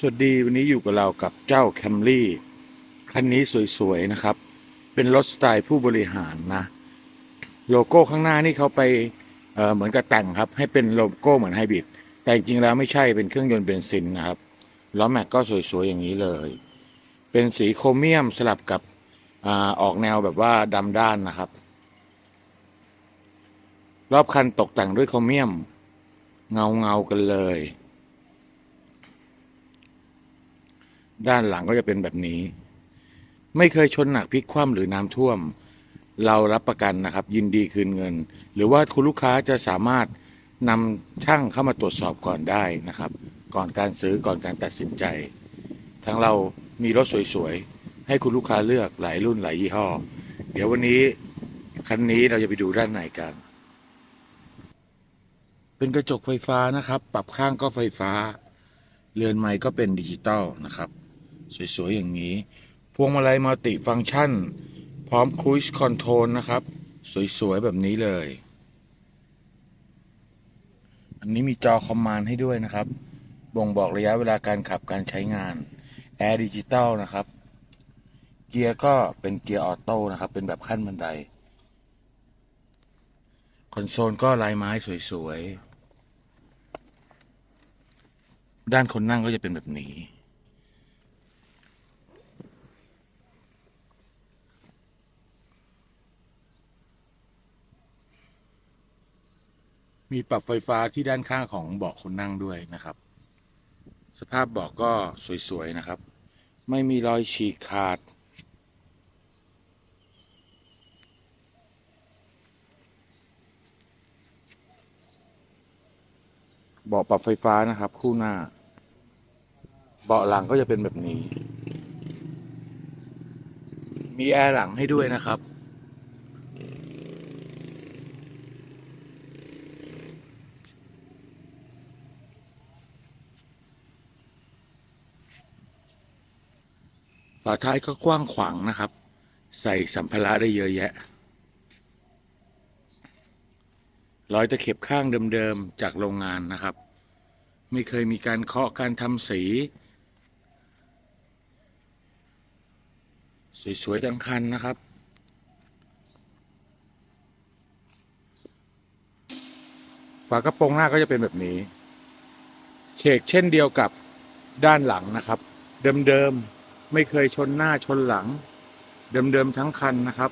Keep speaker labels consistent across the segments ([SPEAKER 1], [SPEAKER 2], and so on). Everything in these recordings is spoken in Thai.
[SPEAKER 1] สวัสดีวันนี้อยู่กับเรากับเจ้าแคมรี่คันนี้สวยๆนะครับ เป็นรถสไตล์ผู้บริหารนะ โลโก้ข้างหน้านี่เขาไปเเหมือนกับแต่งครับ ให้เป็นโลโก้เหมือนไฮบริดแต่จริงๆแล้วไม่ใช่เป็นเครื่องยนต์เบนซินนะครับล้อแม็กก็สวยๆอย่างนี้เลย เป็นสีโครเมียมสลับกับอออกแนวแบบว่าดำด้านนะครับ รอบคันตกแต่งด้วยโครเมียม เงาเงาๆกันเลย ด้านหลังก็จะเป็นแบบนี้ ไม่เคยชนหนักพลิกคว่ำหรือน้ำท่วม เรารับประกันนะครับ ยินดีคืนเงิน หรือว่าคุณลูกค้าจะสามารถนำช่างเข้ามาตรวจสอบก่อนได้นะครับ ก่อนการซื้อก่อนการตัดสินใจ ทั้งเรามีรถสวยๆ ให้คุณลูกค้าเลือกหลายรุ่นหลายยี่ห้อ เดี๋ยววันนี้คันนี้เราจะไปดูด้านในกัน เป็นกระจกไฟฟ้านะครับ ปรับข้างก็ไฟฟ้า เรือนไม้ก็เป็นดิจิตอลนะครับ สวย ๆ อย่างนี้ พวงมาลัยมัลติฟังก์ชัน พร้อมค u ู s คอนโทรลนะครับ สวย ๆ แบบนี้เลย อันนี้มีจอคอมมานด์ให้ด้วยนะครับ บ่งบอกระยะเวลาการขับการใช้งาน แอร์ดิจิตอลนะครับ เกียร์ก็เป็นเกียร์ออโต้นะครับ เป็นแบบขั้นบันได คอนโซลก็ลายไม้สวย ๆด้านคนนั่งก็จะเป็นแบบนี้ มีปรับไฟฟ้าที่ด้านข้างของเบาะคนนั่งด้วยนะครับ สภาพเบาะก็สวยๆนะครับ ไม่มีรอยฉีกขาด เบาะปรับไฟฟ้านะครับ คู่หน้า เบาะหลังก็จะเป็นแบบนี้ มีแอร์หลังให้ด้วยนะครับ ฝาท้ายก็กว้างขวางนะครับ ใส่สัมภาระได้เยอะแยะรอยตะเข็บข้างเดิมๆ จากโรงงานนะครับ ไม่เคยมีการเคาะการทำสี สวยๆทั้งคันนะครับฝากระโปรงหน้าก็จะเป็นแบบนี้เชกเช่นเดียวกับด้านหลังนะครับ เดิมๆ ไม่เคยชนหน้าชนหลัง เดิมๆทั้งคันนะครับ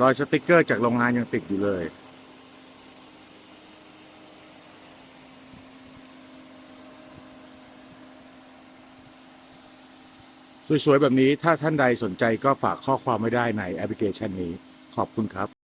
[SPEAKER 1] รอยสติกเกอร์จากโรงงานยังติดอยู่เลย สวยๆ แบบนี้ถ้าท่านใดสนใจก็ฝากข้อความไว้ได้ในแอปพลิเคชันนี้ขอบคุณครับ